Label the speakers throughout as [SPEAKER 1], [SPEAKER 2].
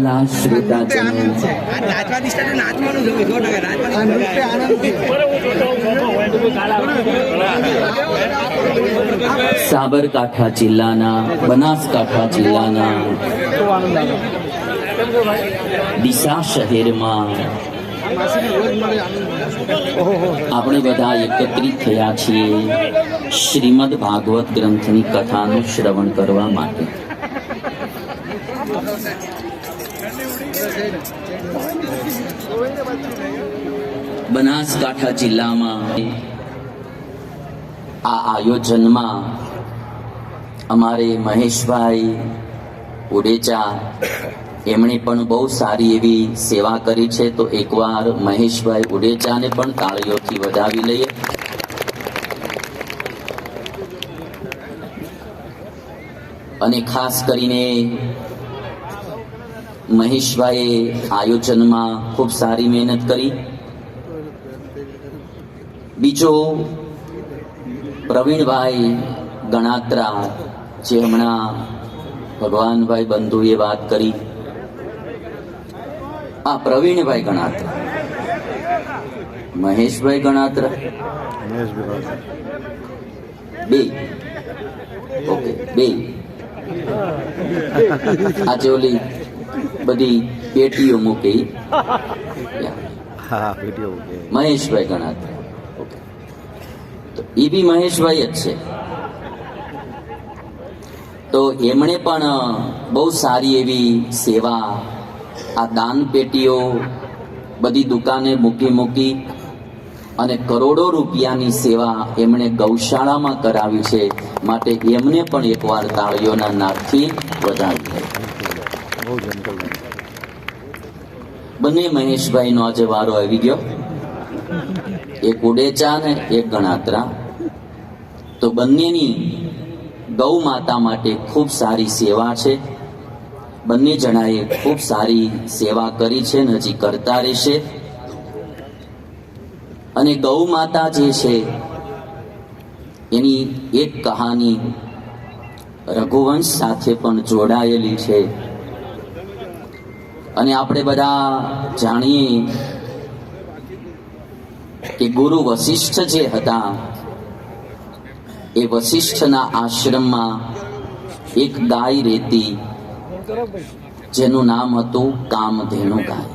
[SPEAKER 1] વહાલા શ્રોતાજનો સાબરકાંઠા જિલ્લાના, બનાસકાંઠા જિલ્લાના, ડીસા શહેરમાં આપણે બધા એકત્રિત થયા છીએ શ્રીમદ ભાગવત ગ્રંથની કથાનું શ્રવણ કરવા માટે. બનાસકાંઠા જિલ્લામાં આ આયોજનમાં અમારે મહેશભાઈ ઉડેચા, એમણે પણ બહુ સારી એવી સેવા કરી છે. તો એકવાર મહેશભાઈ ઉડેચાને પણ તાળીઓથી વધાવી લઈએ. અને ખાસ કરીને મહેશભાઈએ આયોજનમાં ખૂબ સારી મહેનત કરી. બીજો પ્રવીણભાઈ ગણાત્રા, જે હમણાં ભગવાનભાઈ બંધુએ વાત કરી. આ પ્રવીણભાઈ ગણાત્રા. મહેશભાઈ ગણાત્રા. બે. ઓકે, બે. આજે ઓલી બધી પેટીઓ મૂકી. મહેશભાઈ ગણાત્રા તો એ બી મહેશભાઈ જ છે. તો એમણે પણ બહુ સારી એવી સેવા આ દાન પેટીઓ બધી દુકાને મૂકી મૂકી અને કરોડો રૂપિયાની સેવા એમણે ગૌશાળામાં કરાવી છે. માટે એમને પણ એકવાર તાળીઓના નાદથી વધાવી
[SPEAKER 2] બહુ જંગલ
[SPEAKER 1] બંને આજે વારો આવી ગયો. એક ઉડેચા ને એક ગણાત્રા. તો બંનેની ગૌ માતા માટે ખૂબ સારી સેવા છે. બંને જણાએ ખૂબ સારી સેવા કરી છે ને હજી કરતા રહેશે. અને ગૌ માતા જે છે, એની એક કહાની રઘુવંશ સાથે પણ જોડાયેલી છે. અને આપણે બધા જાણીએ કે ગુરુ વશિષ્ઠ જે હતા, એ વશિષ્ઠના આશ્રમમાં એક ગાય રહેતી જેનું નામ હતું કામધેનુ ગાય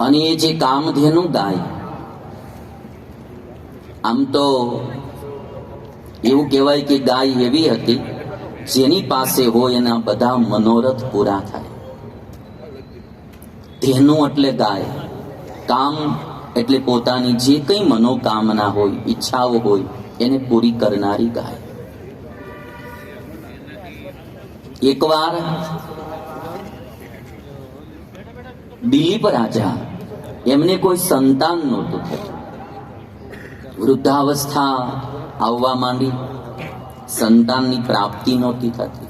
[SPEAKER 1] અને એ જે કામધેનુ ગાય આમ તો એવું કહેવાય કે ગાય એવી હતી જેની પાસે હોય એના બધા મનોરથ પૂરા થાય. ધેનું એટલે ગાય. કામ એટલે પોતાની જે કંઈ મનોકામના હોય, ઈચ્છાઓ હોય, એને પૂરી કરનારી ગાય. એકવાર દિલીપ રાજા એમને કોઈ સંતાન નહોતું થયું. વૃદ્ધાવસ્થા આવવા માંડી. સંતાનની પ્રાપ્તિ નહોતી થતી.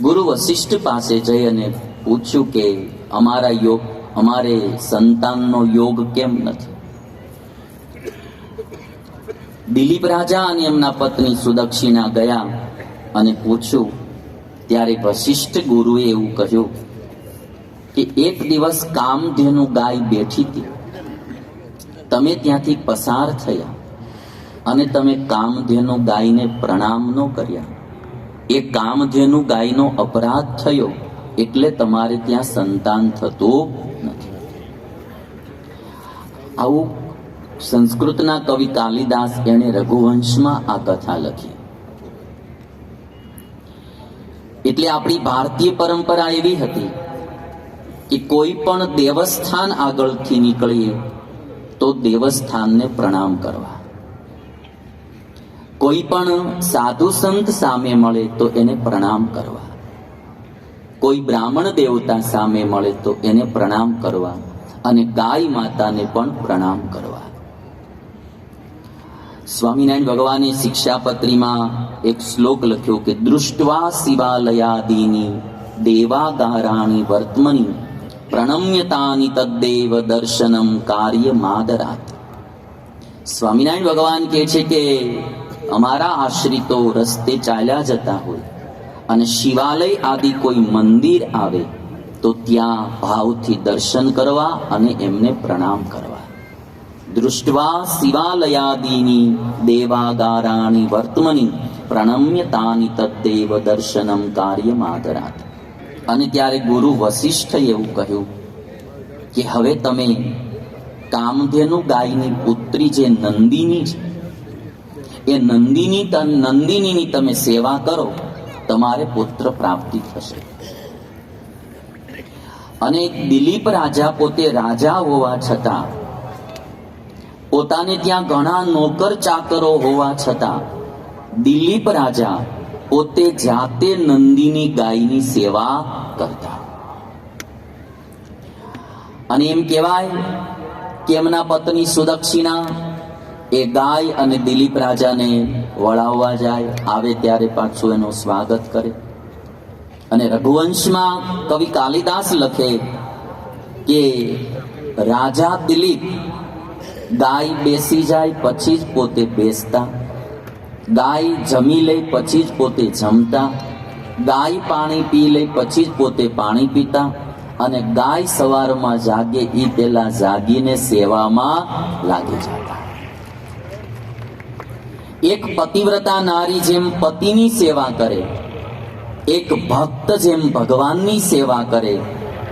[SPEAKER 1] ગુરુ વશિષ્ઠ પાસે જઈ અને પૂછ્યું કે, અમારા યોગ, અમારે સંતાનનો યોગ કેમ નથી? દિલીપ રાજા અને એમના પત્ની સુદક્ષિણા ગયા અને પૂછ્યું, ત્યારે વશિષ્ઠ ગુરુએ એવું કહ્યું કે, એક દિવસ કામધેનુ ગાય બેઠી હતી. તમે ત્યાંથી પસાર થયા. અને તમે કામધેનુ ગાયને પ્રણામ ન કર્યા. એ કામધેનુ ગાયનો અપરાધ થયો એટલે તમારે ત્યાં સંતાન થતું નથી. આવું સંસ્કૃતના કવિ કાલિદાસ એણે રઘુવંશમાં આ કથા લખી. એટલે આપણી ભારતીય પરંપરા એવી હતી કે કોઈ પણ દેવસ્થાન આગળથી નીકળીએ તો દેવસ્થાનને પ્રણામ કરવા. કોઈ પણ સાધુ સંત સામે મળે તો એને પ્રણામ કરવા. કોઈ બ્રાહ્મણ દેવતા સામે મળે તો એને પ્રણામ કરવા અને ગાય માતાને પણ પ્રણામ કરવા. સ્વામિનારાયણ ભગવાને શિક્ષાપત્રીમાં એક શ્લોક લખ્યો કે, દૃષ્ટવા શિવાલયાદીની દેવાગારાણી વર્તમની પ્રણમ્યતાની તદ્દેવ દર્શનમ કાર્ય માદરાત. સ્વામિનારાયણ ભગવાન કહે છે કે અમારા આશ્રિતો રસ્તે ચાલ્યા જતા હોય અને શિવાલય આદિ કોઈ મંદિર આવે, તો ત્યાં ભાવથી દર્શન કરવા અને એમને પ્રણામ કરવા. દૃષ્ટવા શિવાલયાદિની દેવાગારાની વર્તમની પ્રણમ્યતાની તદ્દેવ દર્શનમ કાર્યમાદરાત. અને ત્યારે ગુરુ વશિષ્ઠ એવું કહ્યું કે હવે તમે કામધેનુ ગાયની પુત્રી જે નંદિની છે એ નંદિની નંદિની તમે સેવા કરો, તમારે પુત્ર પ્રાપ્તિ થશે. અને દિલીપ રાજા પોતે રાજા હોવા છતાં, પોતાને ત્યાં ઘણા નોકર ચાકરો હોવા છતાં, દિલીપ રાજા પોતે જાતે નંદિની ગાયની સેવા કરતા. અને એમ કહેવાય કે એમના પત્ની સુદક્ષિણા એ ગાય અને દિલીપ રાજાને વળાવવા જાય, આવે ત્યારે પાછું એનું સ્વાગત કરે. અને રઘુવંશમાં કવિ કાલિદાસ લખે કે, રાજા દિલીપ, ગાય બેસી જાય પછી જ પોતે બેસતા. ગાય જમી લે પછી જ પોતે જમતા. ગાય પાણી પી લે પછી જ પોતે પાણી પીતા. અને ગાય સવારમાં જાગે એ પેલા જાગીને સેવામાં લાગી જતા. એક પતિવ્રતા નારી જેમ પતિની સેવા કરે, એક ભક્ત જેમ ભગવાનની સેવા કરે,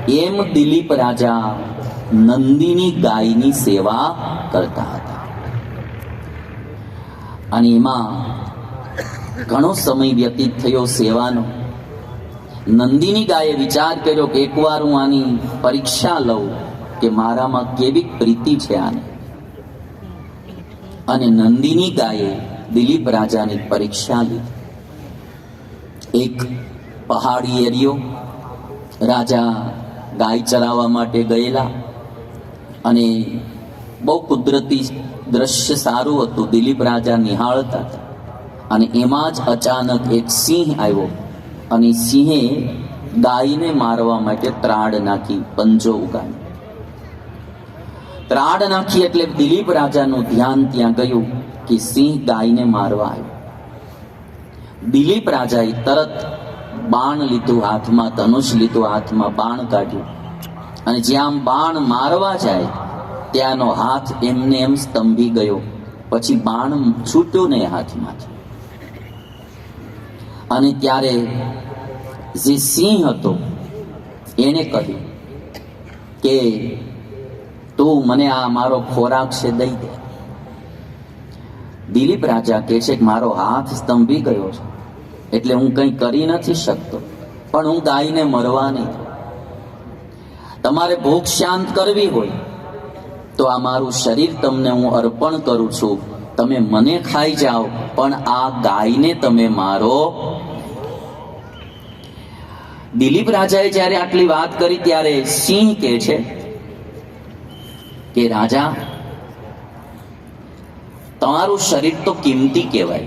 [SPEAKER 1] એમ દિલીપ રાજા નંદીની ગાયની સેવા કરતા હતા. અને એમાં ઘણો સમય વ્યતીત થયો સેવાનો. નંદીની ગાયે વિચાર કર્યો કે એકવાર હું આની પરીક્ષા લઉં કે મારામાં કેવી પ્રીતિ છે આને. અને નંદીની ગાયે દિલીપ રાજાની પરીક્ષા લીધી એક પહાડી એરિયો રાજા ગાય ચરાવવા માટે ગયેલા અને બહુ કુદરતી દ્રશ્ય સારું હતું. દિલીપ રાજા નિહાળતા અને એમાં જ અચાનક એક સિંહ આવ્યો અને સિંહે ગાયને મારવા માટે ત્રાડ નાખી, પંજો ઉગાડ્યો. ત્રાડ નાખી એટલે દિલીપ રાજાનું ધ્યાન ત્યાં ગયું. કે સિંહ ગાયને મારવા આવ્યો. દિલીપ રાજાએ તરત બાણ લીધું હાથમાં, ધનુષ લીધું હાથમાં, બાણ કાઢ્યું. અને જ્યાં બાણ મારવા જાય, ત્યાંનો હાથ એમને એમ સ્તંભી ગયો. પછી બાણ છૂટ્યું નહીં હાથમાંથી. અને ત્યારે જે સિંહ હતો, એને કહ્યું કે તું મને આ મારો ખોરાક છે, દઈ દે. દિલીપ રાજા કહે છે કે મારો હાથ સ્તંભી ગયો છે. એટલે હું કંઈ કરી નથી શકતો, પણ હું ગાયને મરવા નહીં તમારે ભૂખ શાંત કરવી હોય, તો આ મારું શરીર તમને હું અર્પણ કરું છું. તમે મને ખાઈ જાઓ, પણ આ ગાયને તમે મારો. દિલીપ રાજાએ જ્યારે આટલી વાત કરી, ત્યારે સિંહ કહે છે કે, રાજા તમારું શરીર તો કિંમતી કહેવાય.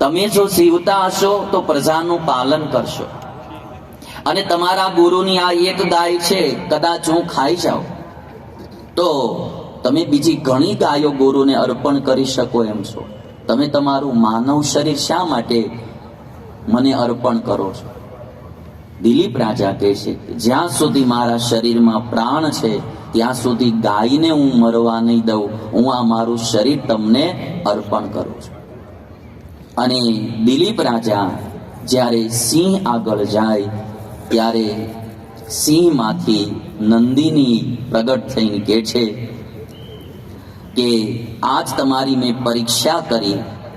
[SPEAKER 1] તમે જો જીવતા હશો તો પ્રજાનું પાલન કરશો. અને તમારા ગુરુની આ એક ગાય છે, કદાચ હું ખાઈ જાઉં. તો તમે બીજી ઘણી ગાયો ગુરુને અર્પણ કરી શકો એમ છો. તમે તમારું માનવ શરીર શા માટે મને અર્પણ કરો છો? દિલીપ રાજા કહે છે જ્યાં સુધી મારા શરીરમાં પ્રાણ છે ત્યાં સુધી ગાયને હું મરવા નહીં દઉં. હું આ મારું શરીર તમને અર્પણ કરું છું. અને દિલીપ રાજા જ્યારે સિંહ આગળ જાય, ત્યારે સિંહમાંથી નંદિની પ્રગટ થઈને કહે છે કે, આજ તમારી મેં પરીક્ષા કરી.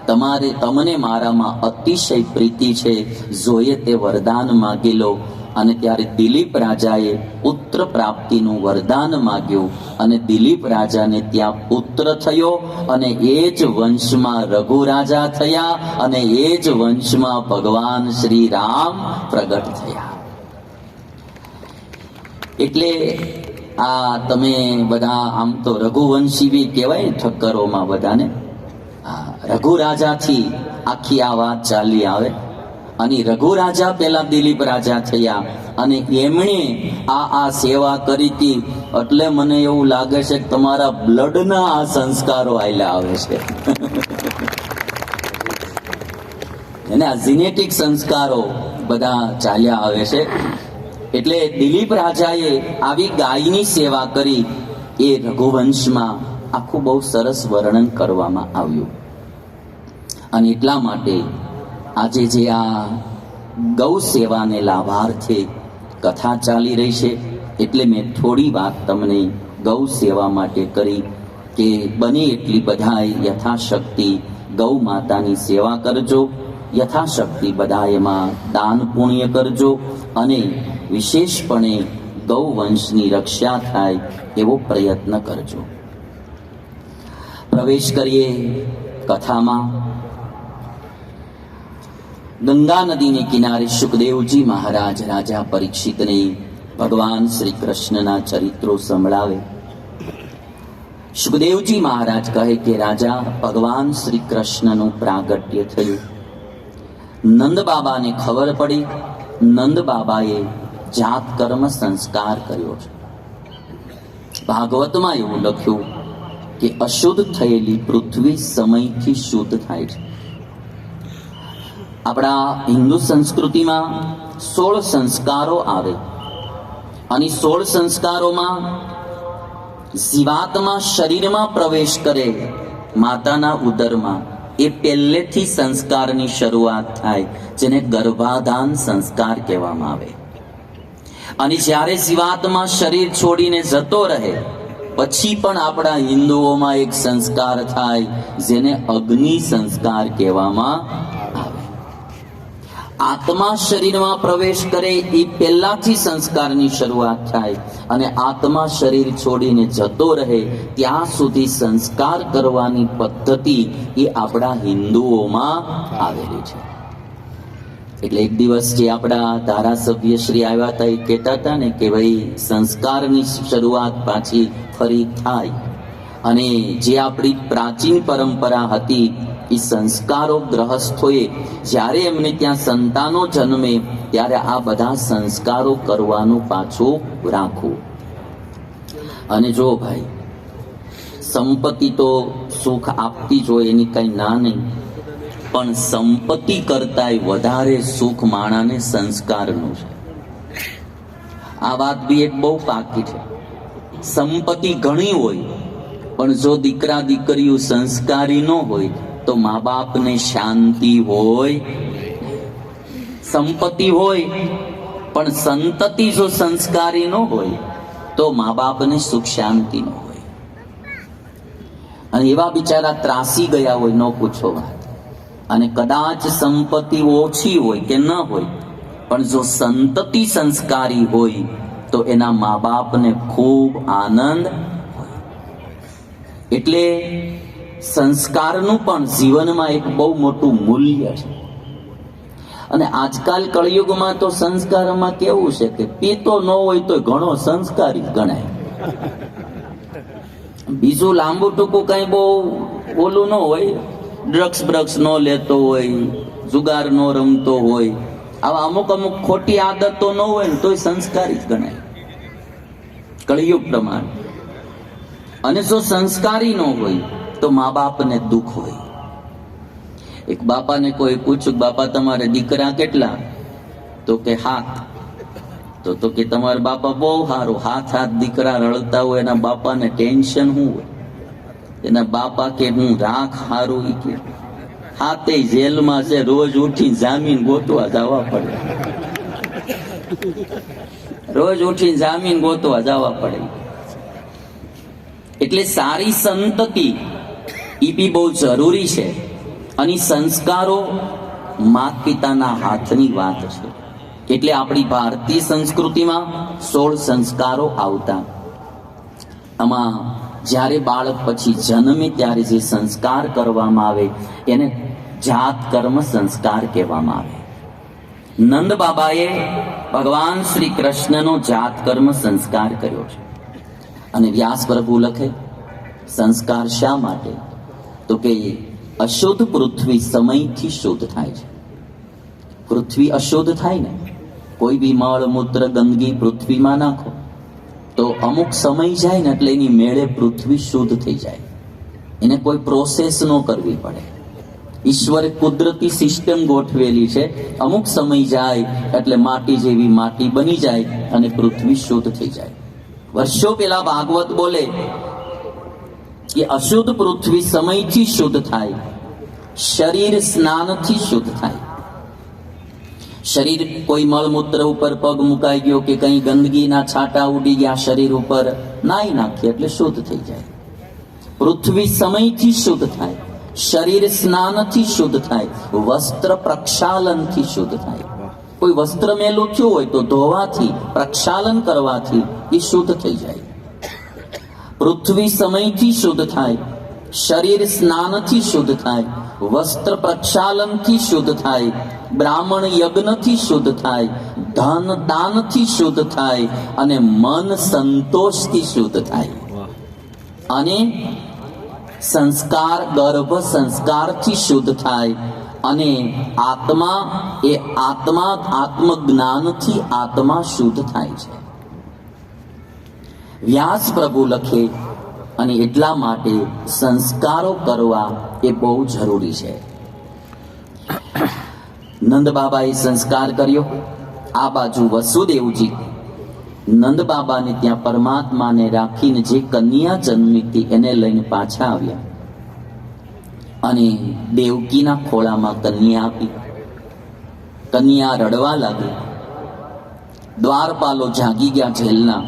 [SPEAKER 1] તમારે, તમને મારામાં અતિશય પ્રીતિ છે. જોઈએ તે વરદાન માગી લો. અને ત્યારે દિલીપ રાજાએ પુત્ર પ્રાપ્તિનું વરદાન માગ્યું અને દિલીપ રાજાને ત્યાં પુત્ર થયો અને એ જ વંશમાં રઘુ રાજા થયા અને એ જ વંશમાં ભગવાન શ્રી રામ પ્રગટ થયા. એટલે આ તમે બધા આમ તો રઘુવંશી બી કહેવાય ઠક્કરોમાં બધાને? રઘુ રાજાથી આખી આ વાત ચાલી આવે. અને રઘુ રાજા પેલા દિલીપ રાજા થયા. અને એમણે આ આ સેવા કરી હતી. એટલે મને એવું લાગે છે કે તમારા બ્લડના આ સંસ્કારો આયલા આવે છે. અને આ જીનેટિક સંસ્કારો બધા ચાલ્યા આવે છે. એટલે દિલીપ રાજાએ આવી ગાયની સેવા કરી. એ રઘુવંશમાં આખું બહુ સરસ વર્ણન કરવામાં આવ્યું. અને એટલા માટે આજે જે આ ગૌ સેવાને લાભાર્થે કથા ચાલી રહી છે, એટલે મેં થોડી વાત તમને ગૌ સેવા માટે કરી કે બને એટલી બધાએ યથાશક્તિ ગૌ માતાની સેવા કરજો, યથાશક્તિ બધા એમાં દાન પુણ્ય કરજો અને વિશેષપણે ગૌ વંશની રક્ષા થાય એવો પ્રયત્ન કરજો. પ્રવેશ કરીએ કથામાં. ગંગા નદીને કિનારે સુખદેવજી મહારાજ રાજા પરીક્ષિતને ભગવાન શ્રી કૃષ્ણના ચરિત્રો સંભળાવે સુખદેવજી મહારાજ કહે કે રાજા ભગવાન શ્રી કૃષ્ણનું પ્રાગટ્ય થયું નંદ બાબાને ખબર પડી નંદ બાબાએ જાત કર્મ સંસ્કાર કર્યો છે। ભાગવતમાં એવું લખ્યું કે અશુદ્ધ થયેલી પૃથ્વી સમયથી શુદ્ધ થાય છે। આપણા હિન્દુ સંસ્કૃતિમાં સોળ સંસ્કારો આવે. અને સોળ સંસ્કારોમાં જીવાત્મા શરીરમાં પ્રવેશ કરે માતાના ઉદરમાં. એ પહેલેથી સંસ્કારની શરૂઆત થાય, જેને ગર્ભાધાન સંસ્કાર કહેવામાં આવે. અને જ્યારે જીવાત્મા શરીર છોડીને જતો રહે, પછી પણ આપણા હિન્દુઓમાં એક સંસ્કાર થાય, જેને અગ્નિ સંસ્કાર કહેવામાં આત્મા શરીરમાં પ્રવેશ કરે એ પહેલાથી સંસ્કારની શરૂઆત થાય અને આત્મા શરીર છોડીને જતો રહે ત્યાં સુધી સંસ્કાર કરવાની પદ્ધતિ એ આપણા હિન્દુઓમાં આવેલી છે. એટલે એક દિવસ જે આપણા ધારાસભ્ય શ્રી આવ્યા હતા એ કહેતા હતા ને કે ભાઈ, સંસ્કારની શરૂઆત પાછી ફરી થાય. અને જે આપણી પ્રાચીન પરંપરા હતી એ સંસ્કારો ગ્રહસ્થોએ જ્યારે એમને ત્યાં સંતાનો જન્મે, ત્યારે આ બધા સંસ્કારો કરવાનું પાછું રાખવું. અને જો ભાઈ, સંપત્તિ તો સુખ આપતી જો એની કઈ ના નહીં. પણ સંપત્તિ કરતાંય વધારે સુખ માણાને સંસ્કારનું છે. આ વાત બી એક બહુ પાકી છે. સંપત્તિ ઘણી હોય, પણ જો દીકરા દીકરીઓ સંસ્કારી ન હોય તો મા બાપને શાંતિ હોય, સંપત્તિ હોય, પણ સંતતિ જો સંસ્કારી ન હોય, તો મા બાપને સુખ શાંતિ ન હોય. અને એવા બિચારા ત્રાસી ગયા હોય, ન પૂછો વાત. અને કદાચ સંપત્તિ ઓછી હોય કે ન હોય, પણ જો સંતતિ સંસ્કારી હોય, તો એના મા બાપને ખૂબ આનંદ એટલે સંસ્કારનું પણ જીવનમાં એક બહુ મોટું મૂલ્ય છે. અને આજકાલ કળિયુગમાં તો સંસ્કારમાં કેવું છે કે પીતો ન હોય તો ઘણો સંસ્કારી ગણાય. બીજું લાંબુ ટૂંકું કઈ બહુ ઓલું ન હોય, ડ્રગ્સ બ્રગ્સ ન લેતો હોય, જુગાર ન રમતો હોય, આવા અમુક અમુક ખોટી આદતો ન હોય ને તોય સંસ્કારી ગણાય. કળિયુગ પ્રમાણે. અને જો સંસ્કારી ન હોય તો મા બાપને દુઃખ હોય. એક બાપાને કોઈ પૂછ્યું બાપા, તમારે દીકરા કેટલા? તો કે હાથ. તો તો કે તમારા બાપા બહુ સારું હાથ હાથ દીકરા રડતા હોય, એના બાપાને ટેન્શન શું હોય? એના બાપા કે હું રાખ હારું કે. હાથે જેલમાં છે, રોજ ઉઠી જામીન ગોતવા જવા પડે. રોજ ઉઠી જામીન ગોતવા જવા પડે. એટલે સારી સંતતિ ઈ બહુ જરૂરી છે. અને સંસ્કારો માત પિતાના હાથની વાત છે. એટલે આપણી ભારતીય સંસ્કૃતિમાં સોળ સંસ્કારો આવતા. આમાં જ્યારે બાળક પછી જન્મે ત્યારે જે સંસ્કાર કરવામાં આવે, એને જાત કર્મ સંસ્કાર કહેવામાં આવે. નંદ બાબાએ ભગવાન શ્રી કૃષ્ણનો જાત કર્મ સંસ્કાર કર્યો છે. અને વ્યાસ પ્રભુ લખે, સંસ્કાર શા માટે? તો કે અશુદ્ધ પૃથ્વી સમયથી શુદ્ધ થાય છે. પૃથ્વી અશુદ્ધ થાય ને, કોઈ બી મળ, મૂત્ર, ગંદકી પૃથ્વીમાં નાખો, તો અમુક સમય જાય ને એટલે એની મેળે પૃથ્વી શુદ્ધ થઈ જાય. એને કોઈ પ્રોસેસ ન કરવી પડે. ઈશ્વરે કુદરતી સિસ્ટમ ગોઠવેલી છે. અમુક સમય જાય એટલે માટી જેવી માટી બની જાય અને પૃથ્વી શુદ્ધ થઈ જાય. વર્ષો પેલા ભાગવત બોલે કે અશુદ્ધ પૃથ્વી સમયથી શુદ્ધ થાય શરીર સ્નાનથી શુદ્ધ થાય શરીર કોઈ મળમૂત્ર ઉપર પગ મુકાઈ ગયો કે કઈ ગંદકીના છાંટા ઉડી ગયા શરીર ઉપર નાઈ નાખીએ એટલે શુદ્ધ થઈ જાય. પૃથ્વી સમયથી શુદ્ધ થાય, શરીર સ્નાનથી શુદ્ધ થાય, વસ્ત્ર પ્રક્ષાલનથી શુદ્ધ થાય. કોઈ વસ્ત્ર મેલું થયું હોય તો ધોવાથી, પ્રક્ષાલન કરવાથી એ શુદ્ધ થઈ જાય. પૃથ્વી સમયથી શુદ્ધ થાય, શરીર સ્નાનથી શુદ્ધ થાય, વસ્ત્ર પ્રક્ષાલનથી શુદ્ધ થાય, બ્રાહ્મણ યજ્ઞથી શુદ્ધ થાય, ધન દાનથી શુદ્ધ થાય અને મન સંતોષથી શુદ્ધ થાય. અને સંસ્કાર, ગર્ભ સંસ્કારથી શુદ્ધ થાય અને આત્મા એ આત્મા, આત્મજ્ઞાનથી આત્મા શુદ્ધ થાય છે. વ્યાસ પ્રભુ લખે અને એટલા માટે સંસ્કારો કરવા એ બહુ જરૂરી છે. નંદ બાબાએ સંસ્કાર કર્યો. આ બાજુ વસુદેવજી નંદ બાબાને ત્યાં પરમાત્માને રાખીને જે કન્યા જન્મી હતી એને લઈને પાછા આવ્યા. અને દેવકીના ખોળામાં કન્યા આપી. કન્યા રડવા લાગી. દ્વારપાલો જાગી ગયા જેલના.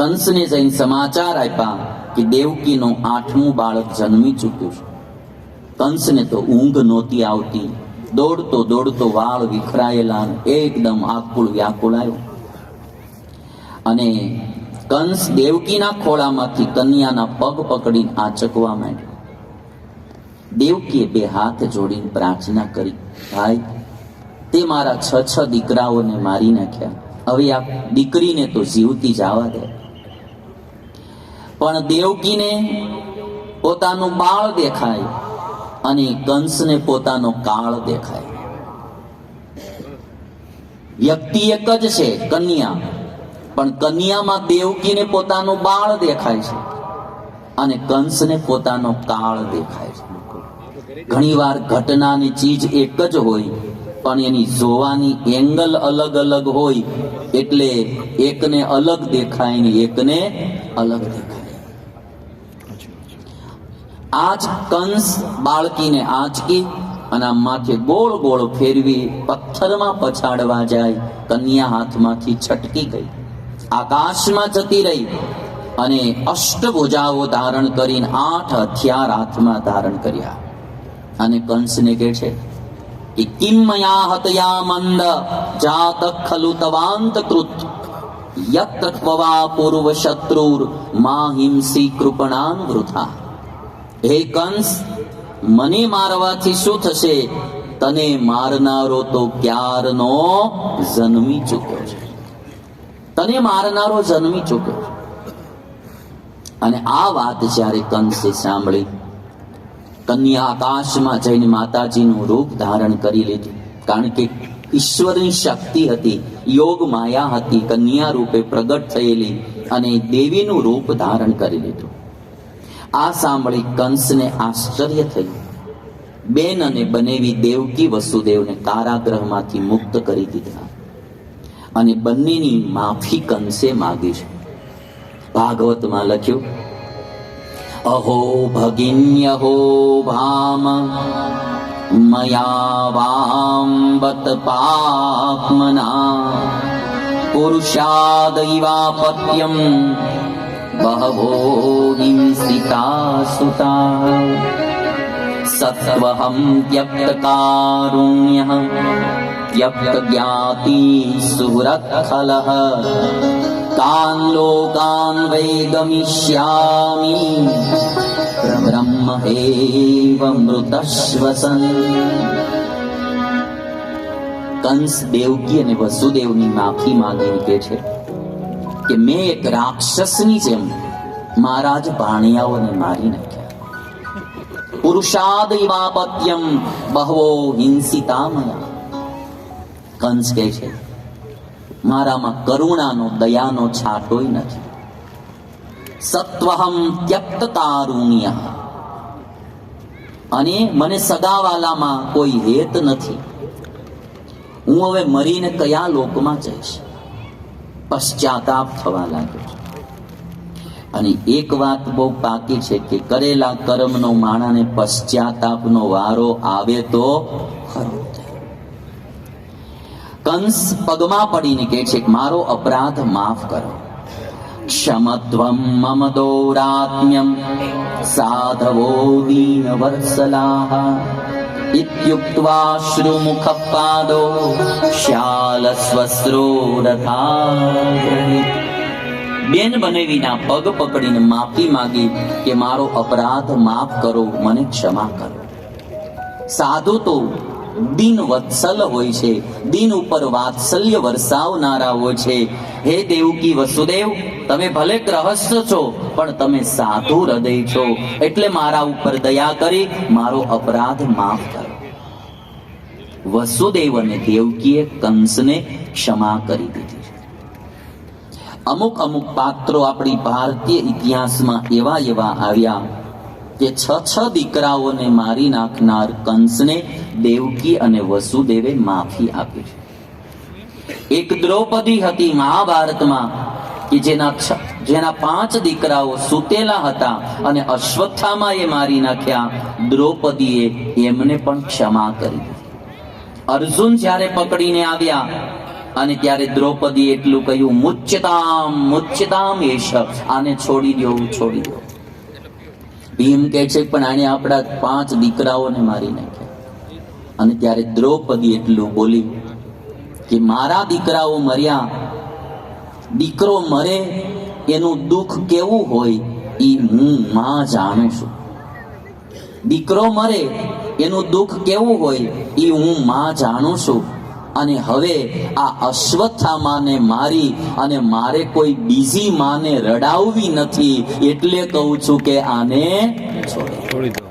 [SPEAKER 1] કંસને જઈને સમાચાર આપ્યા કે દેવકીનો આઠમું બાળક જન્મી ચૂક્યું છે. કંસને તો ઊંઘ નહોતી આવતી. દોડતો દોડતો વાળ વિખરાયેલા એકદમ આકુળ વ્યાકુળ આવ્યો. અને કંસ દેવકીના ખોળામાંથી કન્યાના પગ પકડીને આચકવા માંડ્યો. દેવકીએ બે હાથ જોડીને પ્રાર્થના કરી, ભાઈ, તે મારા છ છ દીકરાઓને મારી નાખ્યા. હવે આ દીકરીને તો જીવતી જવા દે. પણ દેવકીને પોતાનું બાળ દેખાય અને કંસને પોતાનો કાળ દેખાય. વ્યક્તિ એક જ છે, કન્યા. પણ કન્યામાં દેવકીને પોતાનું બાળ દેખાય છે અને કંસને પોતાનો કાળ દેખાય છે. ઘણીવાર ઘટનાની ચીજ એક જ હોય, પણ એની જોવાની એંગલ અલગ અલગ હોય, એટલે એકને અલગ દેખાય ને એકને અલગ દેખાય. આજ કંસ બાળકીને આંચકી અને માથે ગોળ ગોળ ફેરવી પથ્થરમાં પછાડવા જાય, કન્યા હાથમાંથી છટકી ગઈ. આકાશમાં જતી રહી અને અષ્ટભુજાઓ ધારણ કરીને આઠ હથિયાર હાથમાં ધારણ કર્યા. અને કંસને કે છે કે કિમયા હતયા મંદ? જાત ખલુ તવાંત કૃત. યત્ર પૂર્વ શત્રુર? મા હિંસી કૃપણાન વૃથા. હે કંસ, મને મારવાથી શું થશે? તને મારનારો તો ક્યારનો જન્મી ચૂક્યો છે. તને મારનારો જન્મી ચૂક્યો છે. અને આ વાત જ્યારે કંસે સાંભળી, કન્યા આકાશમાં જઈને માતાજીનું રૂપ ધારણ કરી લીધું. કારણ કે ઈશ્વરની શક્તિ હતી, યોગ માયા હતી, કન્યા રૂપે પ્રગટ થયેલી અને દેવીનું રૂપ ધારણ કરી લીધું. આ સાંભળી કંસને આશ્ચર્ય થયું. બેન અને બનેવી દેવકી વસુદેવને કારાગ્રહમાંથી મુક્ત કરી દીધા. અને બંનેની માફી કંસે માગી છે. ભાગવતમાં લખ્યું, અહો ભગિન્યહો ભામ મયા વાંબત પાપમના. પુરુષાદૈવાપત્યમ બહવો હિંસિતા સુતા સત્વહમ ત્યક્ત કારુણ્ય ત્યક્ત જ્ઞાતિ સુહૃત ખલઃ કાન લોકાન વૈ ગમિષ્યામિ બ્રહ્મ એવ મૃતશ્વસન કંસ દેવકી અને વસુદેવની માફી માંગીને કે છે કે મેં એક રાક્ષસની જેમ મારા જ ભાણિયાઓને મારી નાખ્યા. પુરુષાદૈવાપત્યમ બહવો હિંસિતામયા. કંસ કહે છે, મારામાં કરુણાનો, દયાનો છાંટોય નથી. સત્વહમ ત્યક્ત કારુણ્ય અને મને સગાવાલામાં કોઈ હેત નથી. હું હવે મરીને કયા લોકમાં જઈશ? પશ્ચાતાપ થવા લાગ્યો છે. અને એક વાત બહુ પાકી છે કે કરેલા કર્મનો માણાને પશ્ચાતાપનો વારો આવે તો ખરો. કંસ પગમાં પડીને કહે છે મારો અપરાધ માફ કરો. ક્ષમત્વમ મમ દૌરાત્મ્યમ. સાધવો દીન વત્સલાહ. બને વિના બેન બનેવીના પગ પકડીને માફી માંગી કે મારો અપરાધ માફ કરો મને ક્ષમા કરો સાધુ તો દિન વત્સલ હોય છે દિન ઉપર વાત્સલ્ય વરસાવનારા હોય છે હે દેવકી વસુદેવ, તમે ભલે ગ્રહસ્થ છો, પણ તમે સાધુ હૃદય છો. એટલે મારા ઉપર દયા કરી, મારો અપરાધ માફ કરો. વસુદેવ અને દેવકીએ કંસને ક્ષમા કરી દીધી અમુક અમુક પાત્રો આપણી ભારતીય ઇતિહાસમાં એવા એવા આવ્યા કે છ છ દીકરાઓને મારી નાખનાર કંસને દેવકી અને વસુદેવે માફી આપી છે. એક દ્રૌપદી હતી મહાભારતમાં કે જેના જેના પાંચ દીકરાઓ સુતેલા હતા અને અશ્વત્થામાં એ મારી નાખ્યા. દ્રૌપદીએ એમને પણ ક્ષમા કરી. અર્જુન જ્યારે પકડીને આવ્યા અને ત્યારે દ્રૌપદી એટલું કહ્યું મુચ્યતામ મુચ્યતામ એશ આને છોડી દો છોડી દો. ભીમ કહે છે, પણ આને આપણા પાંચ દીકરાઓને મારી નાખ્યા. અને ત્યારે દ્રૌપદી એટલું બોલી કે મારા દીકરાઓ મર્યા દીકરો મરે એનું દુઃખ કેવું હોય એ હું માં જાણું છું. દીકરો મરે એનું દુઃખ કેવું હોય એ હું માં જાણું છું. અને હવે આ અશ્વત્થામાને મારી અને મારે કોઈ બીજી માને રડાવવી નથી એટલે કહું છું કે આને છોડી
[SPEAKER 2] દો.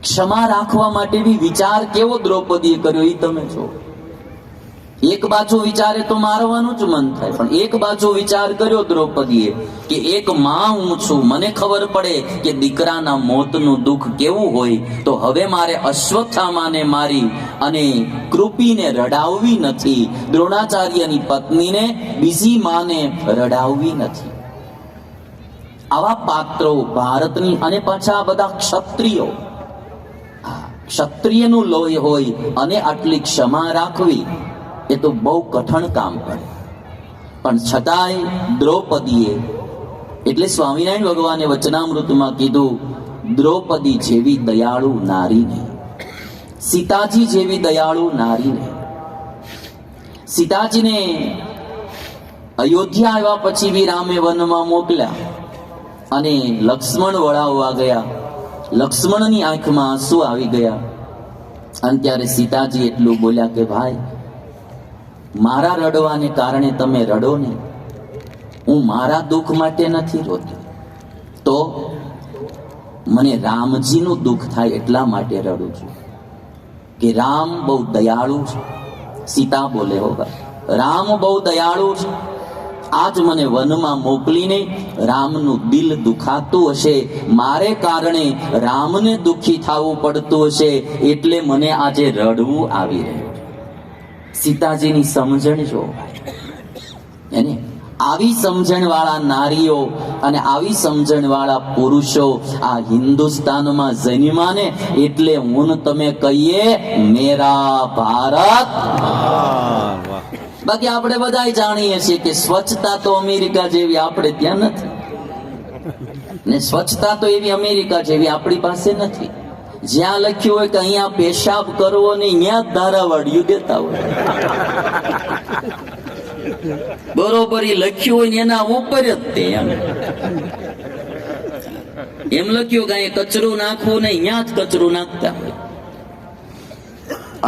[SPEAKER 1] ક્ષમા રાખવા માટે બી વિચાર કેવો દ્રૌપદીએ કર્યો એ તમે જો એક બાજુ વિચારે તો મારવાનું જ મન થાય, પણ એક બાજુ વિચાર કર્યો દ્રૌપદીએ કે એક માં હું છું, મને ખબર પડે કે દીકરાના મોતનું દુઃખ કેવું હોય, તો હવે મારે અશ્વત્થામાને મારી અને કૃપીને રડાવવી નથી. દ્રોણાચાર્યની પત્નીને બીજી માને રડાવવી નથી. આવા પાત્રો ભારતની અને પાછા બધા ક્ષત્રિયો. ક્ષત્રિયનું લોહી હોય અને આટલી ક્ષમા રાખવી. એ તો બહુ કઠણ કામ કરે. પણ છતાંય દ્રૌપદીએ, એટલે સ્વામિનારાયણ ભગવાને વચનામૃતમાં કીધું, દ્રૌપદી જેવી દયાળુ નારીને, સીતાજી જેવી દયાળુ નારીને, સીતાજીને અયોધ્યા આવ્યા પછી બી રામે વનમાં મોકલ્યા અને લક્ષ્મણ વળાવવા ગયા. લક્ષ્મણની આંખમાં આંસુ આવી ગયા. અને ત્યારે સીતાજી એટલું બોલ્યા કે, ભાઈ મારા રડવાને કારણે તમે રડો ને? હું મારા દુઃખ માટે નથી રોતી. તો મને રામજીનું દુઃખ થાય એટલા માટે રડું છું. કે રામ બહુ દયાળુ છે. સીતા બોલે હો ભાઈ, રામ બહુ દયાળુ છે. આજ મને વનમાં મોકલીને રામનું દિલ દુખાતું હશે. મારે કારણે રામને દુખી થવું પડતું હશે. એટલે મને આજે રડવું આવી રહ્યું છે. સીતાજીની સમજણ જો એને આવી સમજણ વાળા નારીઓ અને આવી સમજણ વાળા પુરુષો આ હિન્દુસ્તાનમાં જન્માને એટલે હું તમે કહીએ મેરા ભારત. બાકી આપણે બધા જાણીએ છીએ કે સ્વચ્છતા તો અમેરિકા જેવી આપણે ત્યાં નથી. ને સ્વચ્છતા તો એવી અમેરિકા જેવી આપણી પાસે નથી. જ્યાં લખ્યું હોય કે અહીંયા પેશાબ કરવો ને ત્યાં જ ધારાવાડિયું દેતા હોય. બરોબર એ લખ્યું હોય એના ઉપર જ તે એમ. લખ્યું કે અહીંયા કચરો નાખવો ને ત્યાં જ કચરો નાખતા હોય.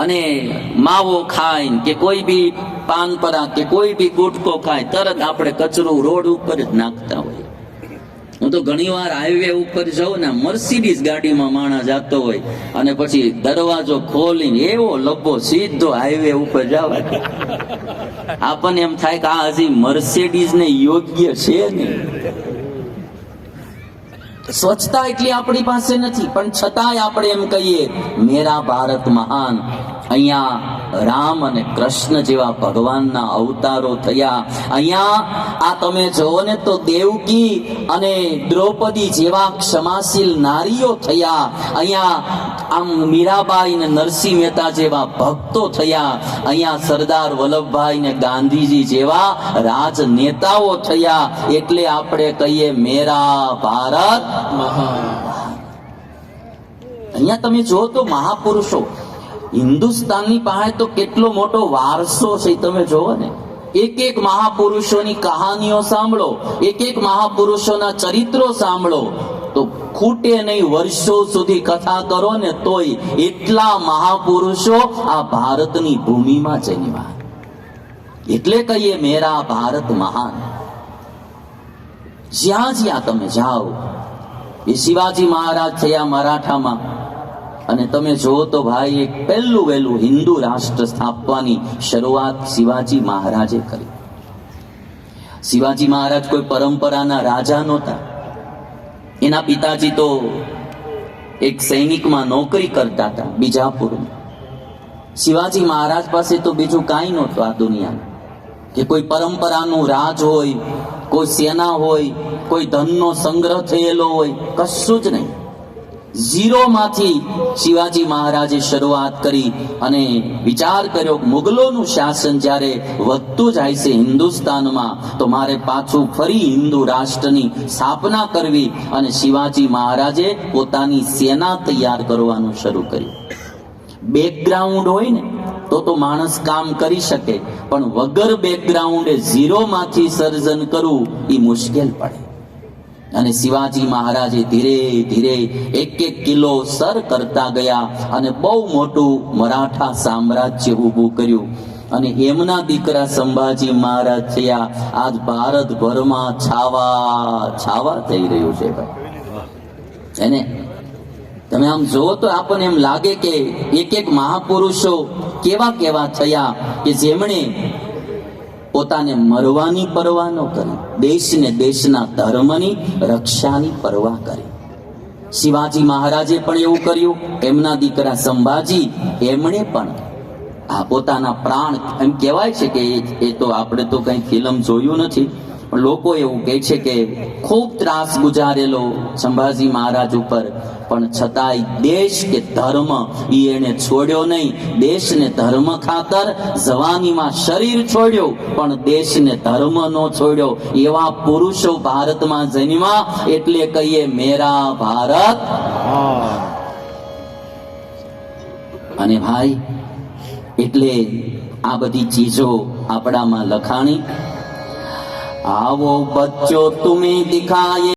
[SPEAKER 1] અને માવો ખાય કે કોઈ બી પાન પરા કે કોઈ બી ગુટકો ખાય, તરત આપણે કચરો રોડ ઉપર જ નાખતા હોય. હું તો ઘણી વાર હાઈવે ઉપર જાઉં ને મર્સિડીઝ ગાડીમાં માણસ જતો હોય અને પછી દરવાજો ખોલીને એવો લબ્બો સીધો હાઈવે ઉપર જવા આપણને એમ થાય કે આ હજી મર્સિડીઝ ને યોગ્ય છે ને સ્વચ્છતા એટલી આપણી પાસે નથી, પણ છતાંય આપણે એમ કહીએ, મેરા ભારત મહાન, અહીંયા રામ અને કૃષ્ણ જેવા ભગવાનના અવતારો થયા. અહીંયા આ તમે જોવો ને તો દેવકી અને દ્રૌપદી જેવા ક્ષમાશીલ નારીઓ થયા. અહીંયા આમ મીરાબાઈ ને નરસિંહ મહેતા જેવા ભક્તો થયા. અહીંયા સરદાર વલ્લભભાઈ ને ગાંધીજી જેવા રાજનેતાઓ થયા. એટલે આપણે કહીએ મેરા ભારત અહીંયા તમે જો તો મહાપુરુષો હિન્દુસ્તાનની પાસે તો કેટલો મોટો વારસો છે તમે જોવો ને. એક એક મહાપુરુષોની કહાનીઓ સાંભળો, એક એક મહાપુરુષોના ચરિત્રો સાંભળો, તો ખૂટે નહીં વર્ષો સુધી કથા કરો ને તોય એટલા મહાપુરુષો આ ભારતની ભૂમિમાં જન્મ્યા. એટલે કહીએ મેરા ભારત મહાન. જ્યાં જ્યાં તમે જાઓ, એ શિવાજી મહારાજ થયા મરાઠામાં અને તમે જુઓ તો ભાઈ એક પહેલું વહેલું હિન્દુ રાષ્ટ્ર સ્થાપવાની શરૂઆત શિવાજી મહારાજે કરી. શિવાજી મહારાજ કોઈ પરંપરાના રાજા નહોતા. એના પિતાજી તો એક સૈનિકમાં નોકરી કરતા હતા બીજાપુરમાં. શિવાજી મહારાજ પાસે તો બીજું કાંઈ નહોતું આ દુનિયામાં. કે કોઈ પરંપરાનું રાજ હોય, કોઈ સેના હોય, કોઈ ધનનો સંગ્રહ થયેલો હોય, કશું જ નહીં. ઝીરોમાંથી શિવાજી મહારાજે શરૂઆત કરી અને વિચાર કર્યો, મુગલોનું શાસન જ્યારે વધતું જાય છે હિન્દુસ્તાનમાં, તો મારે પાછું ફરી હિન્દુ રાષ્ટ્રની સ્થાપના કરવી અને શિવાજી મહારાજે પોતાની સેના તૈયાર કરવાનું શરૂ કર્યું. બેકગ્રાઉન્ડ હોય ને, તો તો માણસ કામ કરી શકે, પણ વગર બેકગ્રાઉન્ડે ઝીરોમાંથી સર્જન કરવું એ મુશ્કેલ પડે. અને શિવાજી મહારાજે ધીરે ધીરે એક એક કિલ્લો સર કરતા ગયા અને બહુ મોટું મરાઠા સામ્રાજ્ય ઊભું કર્યું. અને એમના દીકરા સંભાજી મહારાજ થયા. આજ ભારતભરમાં છાવા છાવા થઈ રહ્યું છે ભાઈ. એને તમે આમ જુઓ તો આપણને એમ લાગે કે એક એક મહાપુરુષો કેવા કેવા થયા કે જેમણે પોતાને મરવાની પરવા ન કરી, દેશને દેશના ધર્મની રક્ષાની પરવા કરી. શિવાજી મહારાજે પણ એવું કર્યું, એમના દીકરા સંભાજી એમણે પણ આ પોતાના પ્રાણ, એમ કહેવાય છે કે એ- તો આપણે તો કઈ ફિલ્મ જોયું નથી લોકો એવું કહે છે કે ખૂબ ત્રાસ ગુજારેલો સંભાજી મહારાજ ઉપર, પણ છતાંય દેશ કે ધર્મ એ એને છોડ્યો નહીં. દેશને ધર્મ ખાતર જવાનીમાં શરીર છોડ્યો, પણ દેશને ધર્મ નો છોડ્યો. એવા પુરુષો ભારતમાં જન્મા એટલે કહીએ મેરા ભારત. અને ભાઈ, એટલે આ બધી ચીજો આપણામાં લખાણી આવો બચ્ચો તુમે દિખાયે